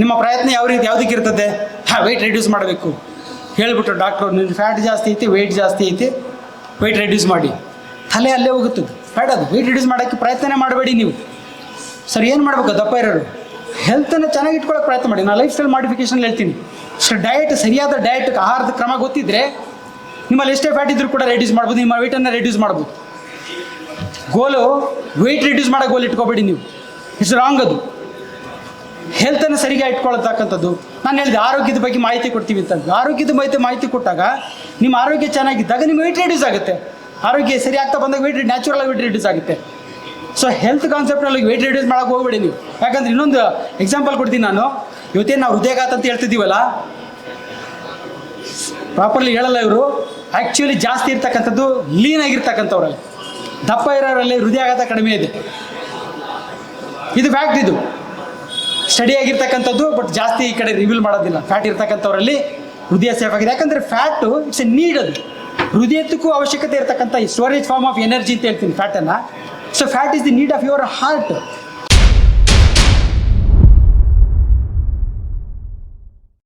ನಿಮ್ಮ ಪ್ರಯತ್ನ ಯಾವ ರೀತಿ ಯಾವುದಕ್ಕೆ ಇರ್ತದೆ? ಹಾಂ ವೆಯ್ಟ್ ರೆಡ್ಯೂಸ್ ಮಾಡಬೇಕು. ಹೇಳಿಬಿಟ್ರು ಡಾಕ್ಟ್ರು ನಿನ್ನ ಫ್ಯಾಟ್ ಜಾಸ್ತಿ ಐತಿ ವೆಯ್ಟ್ ಜಾಸ್ತಿ ಐತಿ ವೆಯ್ಟ್ ರೆಡ್ಯೂಸ್ ಮಾಡಿ. ತಲೆ ಅಲ್ಲೇ ಹೋಗುತ್ತದೆ. ಬೇಡ ಅದು. ವೆಯ್ಟ್ ರೆಡ್ಯೂಸ್ ಮಾಡೋಕ್ಕೆ ಪ್ರಯತ್ನ ಮಾಡಬೇಡಿ ನೀವು. ಸರ್, ಏನು ಮಾಡಬೇಕು ದಪ್ಪ ಇರೋರು? ಹೆಲ್ತನ್ನು ಚೆನ್ನಾಗಿ ಇಟ್ಕೊಳ್ಳೋಕೆ ಪ್ರಯತ್ನ ಮಾಡಿ. ನಾನು ಲೈಫ್ ಸ್ಟೈಲ್ ಮಾಡಿಫಿಕೇಶನ್ ಹೇಳ್ತೀನಿ. ಸೊ ಡಯಟ್ ಸರಿಯಾದ ಡಯಟ್ ಆಹಾರದ ಕ್ರಮ ಗೊತ್ತಿದ್ದರೆ ನಿಮ್ಮಲ್ಲಿ ಎಷ್ಟೇ ಫ್ಯಾಟ್ ಇದ್ರೂ ಕೂಡ ರೆಡ್ಯೂಸ್ ಮಾಡ್ಬೋದು, ನಿಮ್ಮ ವೆಯ್ಟನ್ನು ರೆಡ್ಯೂಸ್ ಮಾಡ್ಬೋದು. ಗೋಲು ವೆಯ್ಟ್ ರೆಡ್ಯೂಸ್ ಮಾಡೋ ಗೋಲ್ ಇಟ್ಕೋಬೇಡಿ ನೀವು. ಇಟ್ಸ್ ರಾಂಗ್ ಅದು. ಹೆಲ್ತನ್ನು ಸರಿಯಾಗಿ ಇಟ್ಕೊಳ್ತಕ್ಕಂಥದ್ದು. ನಾನು ಹೇಳಿದೆ ಆರೋಗ್ಯದ ಬಗ್ಗೆ ಮಾಹಿತಿ ಕೊಡ್ತೀವಿ ಅಂತ ಆರೋಗ್ಯದ ಮಾಹಿತಿ ಮಾಹಿತಿ ಕೊಟ್ಟಾಗ ನಿಮ್ಮ ಆರೋಗ್ಯ ಚೆನ್ನಾಗಿದ್ದಾಗ ನಿಮ್ಮ ವೆಯ್ಟ್ ರಿಡ್ಯೂಸ್ ಆಗುತ್ತೆ. ಆರೋಗ್ಯ ಸರಿ ಆಗ್ತಾ ಬಂದಾಗ ವೆಯ್ಟ್ ನ್ಯಾಚುರಲ್ ವೆಯ್ಟ್ ರಿಡ್ಯೂಸ್ ಆಗುತ್ತೆ. ಸೊ ಹೆಲ್ತ್ ಕಾನ್ಸೆಪ್ಟಲ್ಲಿ ವೆಯ್ಟ್ ರಿಡ್ಯೂಸ್ ಮಾಡೋಕೆ ಹೋಗಬೇಡಿ ನೀವು. ಯಾಕಂದ್ರೆ ಇನ್ನೊಂದು ಎಕ್ಸಾಂಪಲ್ ಕೊಡ್ತೀನಿ ನಾನು. ಇವತ್ತೇನು ನಾವು ಹೃದಯಘಾತ ಅಂತ ಹೇಳ್ತಿದ್ದೀವಲ್ಲ? ಪ್ರಾಪರ್ಲಿ ಹೇಳಲ್ಲ ಇವರು. ಆ್ಯಕ್ಚುಲಿ ಜಾಸ್ತಿ ಇರ್ತಕ್ಕಂಥದ್ದು ಲೀನ್ ಆಗಿರ್ತಕ್ಕಂಥವ್ರಲ್ಲಿ ದಪ್ಪ ಇರೋರಲ್ಲಿ ಹೃದಯಾಘಾತ ಕಡಿಮೆ ಇದೆ. ಇದು ಫ್ಯಾಕ್ಟ್ ಇದು. ಸ್ಟಡಿ ಆಗಿರ್ತಕ್ಕಂಥದ್ದು ಬಟ್ ಜಾಸ್ತಿ ಈ ಕಡೆ ರಿವೀಲ್ ಮಾಡೋದಿಲ್ಲ. ಫ್ಯಾಟ್ ಇರ್ತಕ್ಕಂಥವರಲ್ಲಿ ಹೃದಯ ಸೇಫ್ ಆಗಿದೆ. ಯಾಕಂದರೆ ಫ್ಯಾಟು ಇಟ್ಸ್ ಎ ನೀಡ್ ಅದು ಹೃದಯಕ್ಕೂ ಅವಶ್ಯಕತೆ ಇರತಕ್ಕಂಥ ಈ ಸ್ಟೋರೇಜ್ ಫಾರ್ಮ್ ಆಫ್ ಎನರ್ಜಿ ಅಂತ ಹೇಳ್ತೀನಿ ಫ್ಯಾಟನ್ನು so fat is the need of your heart